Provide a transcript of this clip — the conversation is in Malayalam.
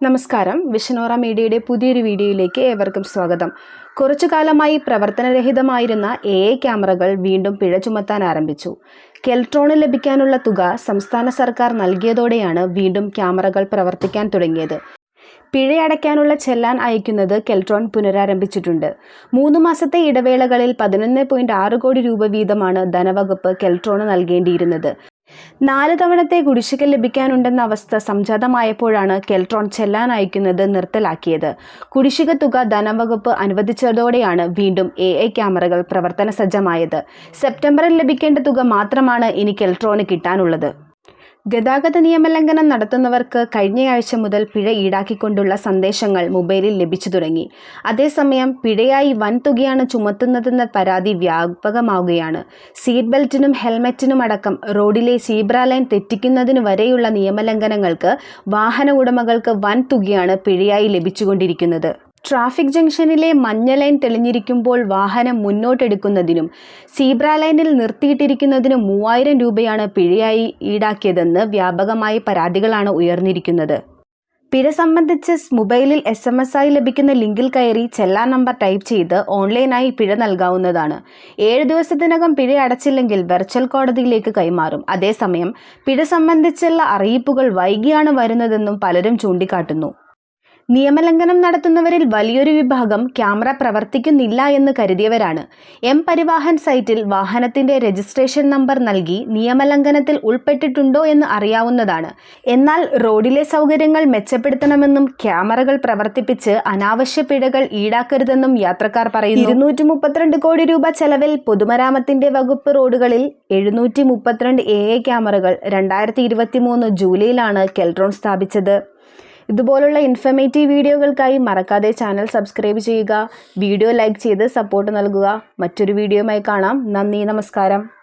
നമസ്കാരം. വിഷനോറ മീഡിയയുടെ പുതിയൊരു വീഡിയോയിലേക്ക് ഏവർക്കും സ്വാഗതം. കുറച്ചു കാലമായി പ്രവർത്തനരഹിതമായിരുന്ന എ ഐ ക്യാമറകൾ വീണ്ടും പിഴ ചുമത്താൻ ആരംഭിച്ചു. കെൽട്രോണിൽ ലഭിക്കാനുള്ള തുക സംസ്ഥാന സർക്കാർ നൽകിയതോടെയാണ് വീണ്ടും ക്യാമറകൾ പ്രവർത്തിക്കാൻ തുടങ്ങിയത്. പിഴയടയ്ക്കാനുള്ള ചെല്ലാൻ അയക്കുന്നത് കെൽട്രോൺ പുനരാരംഭിച്ചിട്ടുണ്ട്. മൂന്ന് മാസത്തെ ഇടവേളകളിൽ പതിനൊന്ന് പോയിന്റ് ആറ് കോടി രൂപ വീതമാണ് ധനവകുപ്പ് കെൽട്രോണ് നൽകേണ്ടിയിരുന്നത്. നാല് തവണത്തെ കുടിശ്ശിക ലഭിക്കാനുണ്ടെന്ന അവസ്ഥ സംജാതമായപ്പോഴാണ് കെൽട്രോൺ ചെല്ലാൻ അയക്കുന്നത് നിർത്തലാക്കിയത്. കുടിശ്ശിക തുക ധനവകുപ്പ് അനുവദിച്ചതോടെയാണ് വീണ്ടും എ ഐ ക്യാമറകൾ പ്രവർത്തന സജ്ജമായത് സെപ്റ്റംബറിൽ ലഭിക്കേണ്ട തുക മാത്രമാണ് ഇനി കെൽട്രോന് കിട്ടാനുള്ളത്. ഗതാഗത നിയമലംഘനം നടത്തുന്നവർക്ക് കഴിഞ്ഞയാഴ്ച മുതൽ പിഴ ഈടാക്കിക്കൊണ്ടുള്ള സന്ദേശങ്ങൾ മൊബൈലിൽ ലഭിച്ചു തുടങ്ങി. അതേസമയം പിഴയായി വൻ തുകയാണ് ചുമത്തുന്നതെന്ന പരാതി വ്യാപകമാവുകയാണ്. സീറ്റ് ബെൽറ്റിനും ഹെൽമെറ്റിനും അടക്കം റോഡിലെ സീബ്ര ലൈൻ തെറ്റിക്കുന്നതിന് വരെയുള്ള നിയമലംഘനങ്ങൾക്ക് വാഹന ഉടമകൾക്ക് വൻ തുകയാണ് പിഴയായി ലഭിച്ചുകൊണ്ടിരിക്കുന്നത്. ട്രാഫിക് ജംഗ്ഷനിലെ മഞ്ഞ ലൈൻ തെളിഞ്ഞിരിക്കുമ്പോൾ വാഹനം മുന്നോട്ടെടുക്കുന്നതിനും സീബ്ര ലൈനിൽ നിർത്തിയിട്ടിരിക്കുന്നതിനും മൂവായിരം രൂപയാണ് പിഴയായി ഈടാക്കിയതെന്ന് വ്യാപകമായ പരാതികളാണ് ഉയർന്നിരിക്കുന്നത്. പിഴ സംബന്ധിച്ച് മൊബൈലിൽ എസ് എം എസ് ആയി ലഭിക്കുന്ന ലിങ്കിൽ കയറി ചെല്ലാൻ നമ്പർ ടൈപ്പ് ചെയ്ത് ഓൺലൈനായി പിഴ നൽകാവുന്നതാണ്. ഏഴ് ദിവസത്തിനകം പിഴ അടച്ചില്ലെങ്കിൽ വെർച്വൽ കോടതിയിലേക്ക് കൈമാറും. അതേസമയം പിഴ സംബന്ധിച്ചുള്ള അറിയിപ്പുകൾ വൈകിയാണ് വരുന്നതെന്നും പലരും ചൂണ്ടിക്കാട്ടുന്നു. നിയമലംഘനം നടത്തുന്നവരിൽ വലിയൊരു വിഭാഗം ക്യാമറ പ്രവർത്തിക്കുന്നില്ല എന്ന് കരുതിയവരാണ്. എം പരിവാഹൻ സൈറ്റിൽ വാഹനത്തിന്റെ രജിസ്ട്രേഷൻ നമ്പർ നൽകി നിയമലംഘനത്തിൽ ഉൾപ്പെട്ടിട്ടുണ്ടോ എന്ന് അറിയാവുന്നതാണ്. എന്നാൽ റോഡിലെ സൗകര്യങ്ങൾ മെച്ചപ്പെടുത്തണമെന്നും ക്യാമറകൾ പ്രവർത്തിപ്പിച്ച് അനാവശ്യ പിഴകൾ ഈടാക്കരുതെന്നും യാത്രക്കാർ പറയുന്നു. ഇരുന്നൂറ്റി മുപ്പത്തിരണ്ട് കോടി രൂപ ചെലവിൽ പൊതുമരാമത്തിന്റെ വകുപ്പ് റോഡുകളിൽ എഴുന്നൂറ്റി മുപ്പത്തിരണ്ട് എ എ ക്യാമറകൾ രണ്ടായിരത്തി ഇരുപത്തി മൂന്ന് ജൂലൈയിലാണ് കെൽട്രോൺ സ്ഥാപിച്ചത്. ഇതുപോലുള്ള ഇൻഫർമേറ്റീവ് വീഡിയോകൾക്കായി മറക്കാതെ ചാനൽ സബ്സ്ക്രൈബ് ചെയ്യുക. വീഡിയോ ലൈക്ക് ചെയ്ത് സപ്പോർട്ട് നൽകുക. മറ്റൊരു വീഡിയോയുമായി കാണാം. നന്ദി നമസ്കാരം.